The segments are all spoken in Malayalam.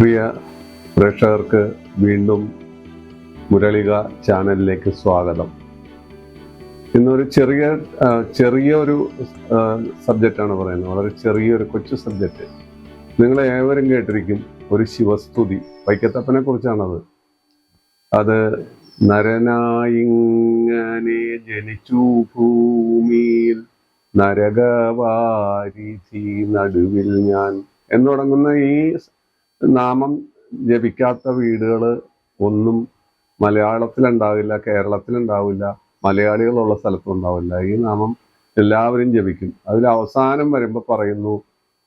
പ്രിയ പ്രേക്ഷകർക്ക് വീണ്ടും മുരളിക ചാനലിലേക്ക് സ്വാഗതം. ഇന്നൊരു ചെറിയ ചെറിയൊരു സബ്ജക്റ്റാണ് പറയുന്നത്. വളരെ ചെറിയൊരു കൊച്ചു സബ്ജക്റ്റ്. നിങ്ങൾ ഏവരും കേട്ടിരിക്കും ഒരു ശിവസ്തുതി. വൈക്കത്തപ്പനെ കുറിച്ചാണത്. അത് നരനായിങ്ങനെ ജനിച്ചു ഭൂമിയിൽ നരകവാരിധി നടുവിൽ ഞാൻ. എന്ന് തുടങ്ങുന്ന ഈ നാമം ജപിക്കാത്ത വീടുകൾ ഒന്നും മലയാളത്തിലുണ്ടാവില്ല കേരളത്തിലുണ്ടാവില്ല മലയാളികളുള്ള സ്ഥലത്തും ഉണ്ടാവില്ല ഈ നാമം എല്ലാവരും ജപിക്കും. അതിൽ അവസാനം വരുമ്പോൾ പറയുന്നു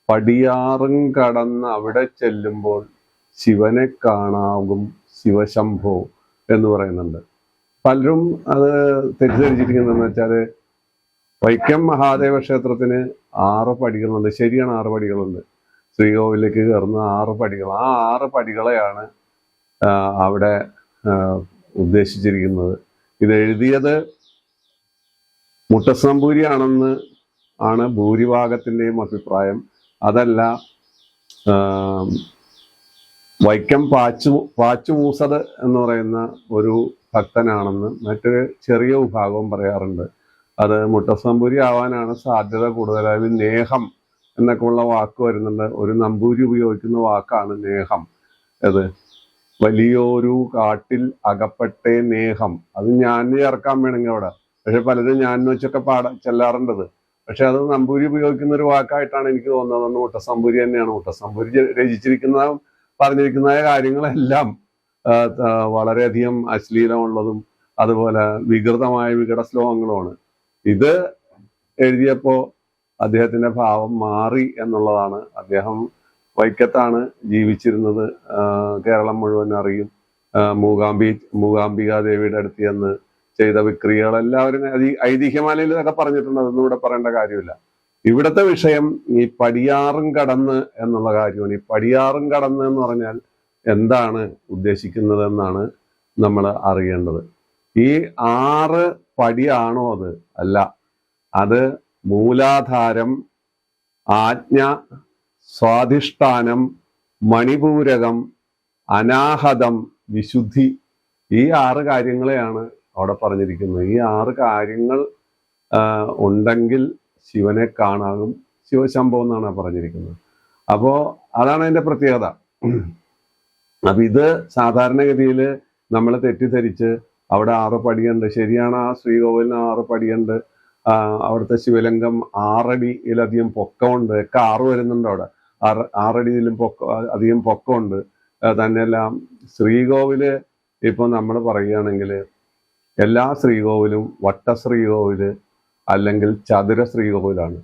പടിയാറും കടന്ന് അവിടെ ചെല്ലുമ്പോൾ ശിവനെ കാണാകും ശിവശംഭോ എന്ന് പറയുന്നുണ്ട്. പലരും അത് തെറ്റിദ്ധരിച്ചിരിക്കുന്നതെന്ന് വെച്ചാൽ വൈക്കം മഹാദേവ ക്ഷേത്രത്തിന് ആറ് പടികളുണ്ട്. ശരിയാണ് ആറ് പടികളുണ്ട്. ശ്രീകോവിലേക്ക് കയറുന്ന ആറ് പടികൾ. ആ ആറ് പടികളെയാണ് അവിടെ ഉദ്ദേശിച്ചിരിക്കുന്നത്. ഇത് എഴുതിയത് മുട്ടസമ്പൂരിയാണെന്ന് ആണ് ഭൂരിഭാഗത്തിന്റെയും അഭിപ്രായം. അതല്ല വൈക്കം പാച്ചു പാച്ചുമൂസത് എന്ന് പറയുന്ന ഒരു ഭക്തനാണെന്ന് മറ്റൊരു ചെറിയ വിഭാഗവും പറയാറുണ്ട്. അത് മുട്ടസമ്പൂരി ആവാനാണ് സാധ്യത കൂടുതലായത് നേഹം എന്നൊക്കെ ഉള്ള വാക്ക് വരുന്നുണ്ട്. ഒരു നമ്പൂരി ഉപയോഗിക്കുന്ന വാക്കാണ് നേഹം. അത് വലിയൊരു കാട്ടിൽ അകപ്പെട്ടേ നേഹം. അത് ഞാൻ ചേർക്കാൻ വേണമെങ്കിൽ അവിടെ. പക്ഷെ പലരും ഞാൻ വെച്ചൊക്കെ പാട ചെല്ലാറുണ്ടത്. പക്ഷെ അത് നമ്പൂരി ഉപയോഗിക്കുന്ന ഒരു വാക്കായിട്ടാണ് എനിക്ക് തോന്നുന്നത്. മുട്ടസമ്പൂരി തന്നെയാണ്. മുട്ടസമ്പൂരി രചിച്ചിരിക്കുന്ന പറഞ്ഞിരിക്കുന്ന കാര്യങ്ങളെല്ലാം വളരെയധികം അശ്ലീലമുള്ളതും അതുപോലെ വികൃതമായ വികട ശ്ലോകങ്ങളുമാണ്. ഇത് എഴുതിയപ്പോ അദ്ദേഹത്തിന്റെ ഭാവം മാറി എന്നുള്ളതാണ്. അദ്ദേഹം വൈക്കത്താണ് ജീവിച്ചിരുന്നത്. കേരളം മുഴുവൻ അറിയും. മൂകാംബി മൂകാംബിക ദേവിയുടെ അടുത്ത് ചെന്ന് ചെയ്ത വിക്രിയകൾ എല്ലാവരും ഐതിഹ്യമാലയിൽ ഇതൊക്കെ പറഞ്ഞിട്ടുണ്ട്. അതൊന്നും ഇവിടെ പറയേണ്ട കാര്യമില്ല. ഇവിടുത്തെ വിഷയം ഈ പടിയാറും കടന്ന് എന്നുള്ള കാര്യമാണ്. ഈ പടിയാറും കടന്ന് എന്ന് പറഞ്ഞാൽ എന്താണ് ഉദ്ദേശിക്കുന്നത് എന്നാണ് നമ്മൾ അറിയേണ്ടത്. ഈ ആറ് പടിയാണോ അത്? അല്ല. അത് മൂലാധാരം ആജ്ഞ സ്വാധിഷ്ഠാനം മണിപൂരകം അനാഹതം വിശുദ്ധി ഈ ആറ് കാര്യങ്ങളെയാണ് അവിടെ പറഞ്ഞിരിക്കുന്നത്. ഈ ആറ് കാര്യങ്ങൾ ഉണ്ടെങ്കിൽ ശിവനെ കാണാകും ശിവശംഭവം എന്നാണ് പറഞ്ഞിരിക്കുന്നത്. അപ്പോ അതാണ് അതിന്റെ പ്രത്യേകത. അപ്പൊ ഇത് സാധാരണഗതിയിൽ നമ്മൾ തെറ്റിദ്ധരിച്ച് അവിടെ ആറ് പടിയുണ്ട്. ശരിയാണ് ആ ശ്രീകോവിലിന് ആറ് പടിയുണ്ട്. അവിടുത്തെ ശിവലിംഗം ആറടിയിലധികം പൊക്കമുണ്ട്. കാറ് വരുന്നുണ്ട് അവിടെ. ആറ് ആറടിയിലും പൊക്ക അധികം പൊക്കമുണ്ട്. തന്നെയെല്ലാം ശ്രീകോവിൽ ഇപ്പൊ നമ്മൾ പറയുകയാണെങ്കിൽ എല്ലാ ശ്രീകോവിലും വട്ട ശ്രീകോവിൽ അല്ലെങ്കിൽ ചതുര ശ്രീകോവിലാണ്.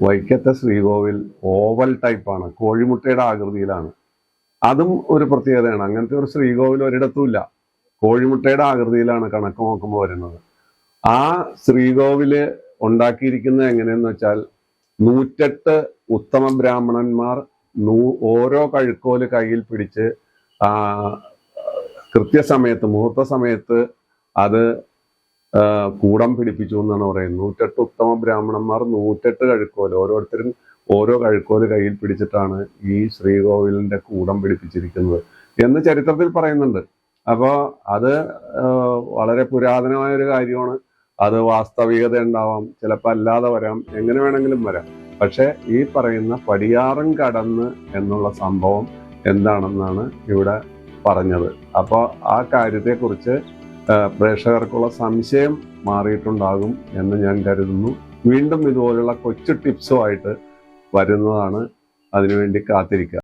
വൈക്കത്തെ ശ്രീകോവിൽ ഓവൽ ടൈപ്പാണ്. കോഴിമുട്ടയുടെ ആകൃതിയിലാണ്. അതും ഒരു പ്രത്യേകതയാണ്. അങ്ങനത്തെ ഒരു ശ്രീകോവിൽ ഒരിടത്തുമില്ല കോഴിമുട്ടയുടെ ആകൃതിയിലാണ് കണക്ക് നോക്കുമ്പോൾ വരുന്നത്. ആ ശ്രീകോവിൽ ഉണ്ടാക്കിയിരിക്കുന്നത് എങ്ങനെയെന്ന് വെച്ചാൽ നൂറ്റെട്ട് ഉത്തമ ബ്രാഹ്മണന്മാർ നൂ ഓരോ കഴുക്കോൽ കയ്യിൽ പിടിച്ച് കൃത്യസമയത്ത് മുഹൂർത്ത സമയത്ത് അത് കൂടം പിടിപ്പിച്ചു എന്നാണ് പറയുന്നത്. നൂറ്റെട്ട് ഉത്തമ ബ്രാഹ്മണന്മാർ നൂറ്റെട്ട് കഴുക്കോൽ ഓരോരുത്തരും ഓരോ കഴുക്കോൽ കയ്യിൽ പിടിച്ചിട്ടാണ് ഈ ശ്രീകോവിലിന്റെ കൂടം പിടിപ്പിച്ചിരിക്കുന്നത് എന്ന് ചരിത്രത്തിൽ പറയുന്നുണ്ട്. അപ്പോൾ അത് വളരെ പുരാതനമായ ഒരു കാര്യമാണ്. അത് വാസ്തവികത ഉണ്ടാവാം ചിലപ്പോൾ അല്ലാതെ വരാം. എങ്ങനെ വേണമെങ്കിലും വരാം. പക്ഷെ ഈ പറയുന്ന പടിയാറും കടന്ന് എന്നുള്ള സംഭവം എന്താണെന്നാണ് ഇവിടെ പറഞ്ഞത്. അപ്പോൾ ആ കാര്യത്തെക്കുറിച്ച് പ്രേക്ഷകർക്കുള്ള സംശയം മാറിയിട്ടുണ്ടാകും എന്ന് ഞാൻ കരുതുന്നു. വീണ്ടും ഇതുപോലുള്ള കൊച്ചു ടിപ്സുമായിട്ട് വരുന്നതാണ് അതിനുവേണ്ടി കാത്തിരിക്കുക.